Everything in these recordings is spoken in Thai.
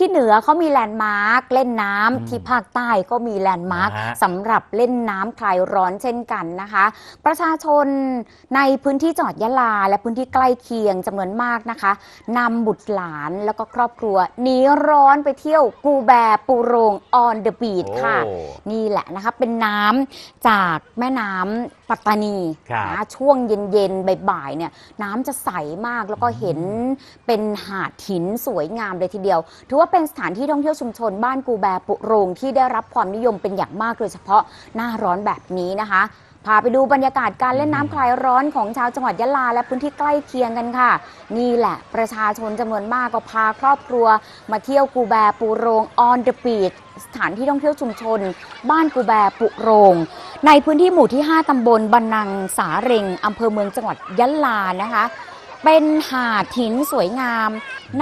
ที่เหนือเขามีแลนด์มาร์คเล่นน้ำอืมที่ภาคใต้ก็มีแลนด์มาร์คนะฮะ สำหรับเล่นน้ำคลายร้อนเช่นกันนะคะ ประชาชนในพื้นที่จังหวัดยะลา และพื้นที่ใกล้เคียงจำนวนมากนะคะนำบุตรหลานแล้วก็ครอบครัวหนีร้อนไปเที่ยวกูแบปูโรงออนเดอะบีชค่ะ โอ้ นี่แหละนะคะเป็นน้ำจากแม่น้ำปัตตานีครับนะช่วงเย็นๆบ่ายๆเนี่ยน้ำจะใสมากแล้วก็เห็นเป็นหาดหินสวยงามเลยทีเดียว ถือว่าเป็นสถานที่ท่องเที่ยวชุมชนบ้านกูแบปุโรงที่ได้รับความนิยมเป็นอย่างมากโดยเฉพาะหน้าร้อนแบบนี้นะคะ พาไปดูบรรยากาศการเล่นน้ำคลายร้อนของชาวจังหวัดยะลา และพื้นที่ใกล้เคียงกันค่ะ นี่แหละประชาชนจำนวนมากก็พาครอบครัว มาเที่ยวกูแบปูโรงออนเดอะบีชสถานที่ท่องเที่ยวชุมชน บ้านกูแบปุโรง ในพื้นที่หมู่ที่ 5 ตำบลบันนังสาเร็งอำเภอเมืองจังหวัดยะลานะคะ เป็นหาดหินสวยงาม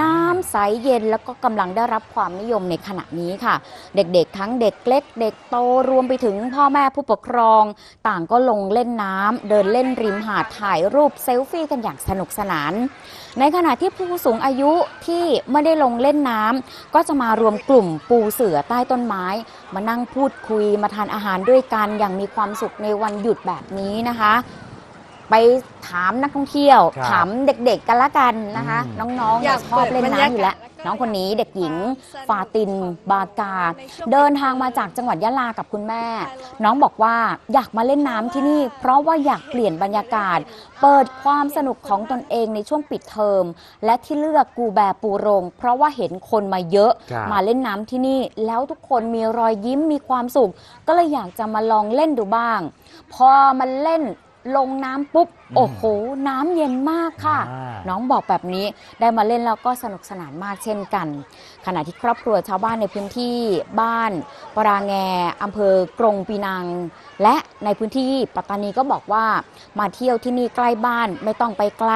น้ำใสเย็นแล้วก็กำลังได้รับความนิยมในขณะนี้ค่ะ เด็กๆ ทั้งเด็กเล็ก เด็กโตรวมไปถึงพ่อแม่ผู้ปกครอง ต่างก็ลงเล่นน้ำเดินเล่นริมหาดถ่ายรูปเซลฟี่กันอย่างสนุกสนาน ในขณะที่ผู้สูงอายุที่ไม่ได้ลงเล่นน้ำก็จะมารวมกลุ่มปูเสือใต้ต้นไม้ มานั่งพูดคุยมาทานอาหารด้วยกันอย่างมีความสุขในวันหยุดแบบนี้นะคะ ไปถามนักท่องเที่ยว ครับถามเด็กๆกันละกันนะคะ อืม น้องๆอยากชอบเล่นเปิดบรรน้ำยากาศอยู่แล้วแล้วก็น้องคนนี้เด็กหญิงสนุกฟาตินบากาในช่วงเดินทางมาจากจังหวัดยะลากับคุณแม่ น้องบอกว่าอยากมาเล่นน้ำที่นี่ เพราะว่าอยากเปลี่ยนบรรยากาศ เปิดความสนุกของตนเองในช่วงปิดเทอม และที่เลือกกูแบปูโรง เพราะว่าเห็นคนมาเยอะครับ มาเล่นน้ำที่นี่ แล้วทุกคนมีรอยยิ้มมีความสุข ก็เลยอยากจะมาลองเล่นดูบ้าง พอมันเล่น ลงน้ำปุ๊บ โอ้โห น้ำเย็นมากค่ะอ่าน้องบอกแบบนี้ได้มาเล่นแล้วก็สนุกสนานมากเช่นกัน ขณะที่ครอบครัวชาวบ้านในพื้นที่บ้านปรางแงอำเภอกรงปีนัง และในพื้นที่ปัตตานีก็บอกว่ามาเที่ยวที่นี่ใกล้บ้านไม่ต้องไปไกล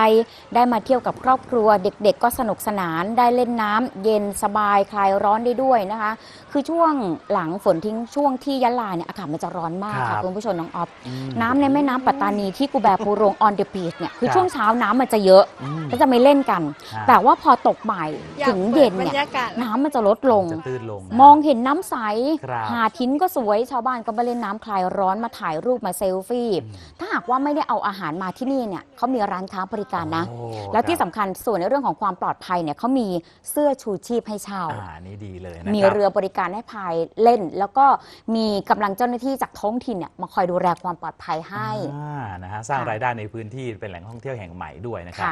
ได้มาเที่ยวกับครอบครัวเด็กๆ ก็สนุกสนานได้เล่นน้ำเย็นสบายคลายร้อนได้ด้วยนะคะ คือช่วงหลังฝนทิ้งช่วงที่ยะลาเนี่ยอากาศมันจะร้อนมากครัค่ะบคุณผู้ชมน้องออฟอืมน้ำในแม่น้ำปัตตานีที่กูแบปูโรงออนเดอะบีชเนี่ยคือครับช่วงเช้าน้ำมันจะเยอะอืมก็จะไม่เล่นกัน ครับแต่ว่าพอตกบ่ายอยากถึงเย็นปิดบรเนี่ยรยากาศ น้ำมันจะลดลง จะตื้นลงนะ มองเห็นน้ำใส ครับ หาดหินก็สวยชาวบ้านก็ไปเล่นน้ำคลายร้อนมาถ่ายรูปมาเซลฟี่อืมถ้าหากว่าไม่ได้เอาอาหารมาที่นี่เนี่ยเขามีร้านค้าบริการนะ โอ้แล้วที่ครับสำคัญส่วนในเรื่องของความปลอดภัยเนี่ยเขามีเสื้อชูชีพให้เช่า อ่านี่ดีเลยนะมีครับเรือบริการให้พายเล่น แล้วก็มีกำลังเจ้าหน้าที่จากท้องถิ่นเนี่ยมาคอยดูแลความปลอดภัยให้ อ่านะฮะสร้างค่ะ รายได้ในพื้นที่เป็นแหล่งท่องเที่ยวแห่งใหม่ด้วยนะครับ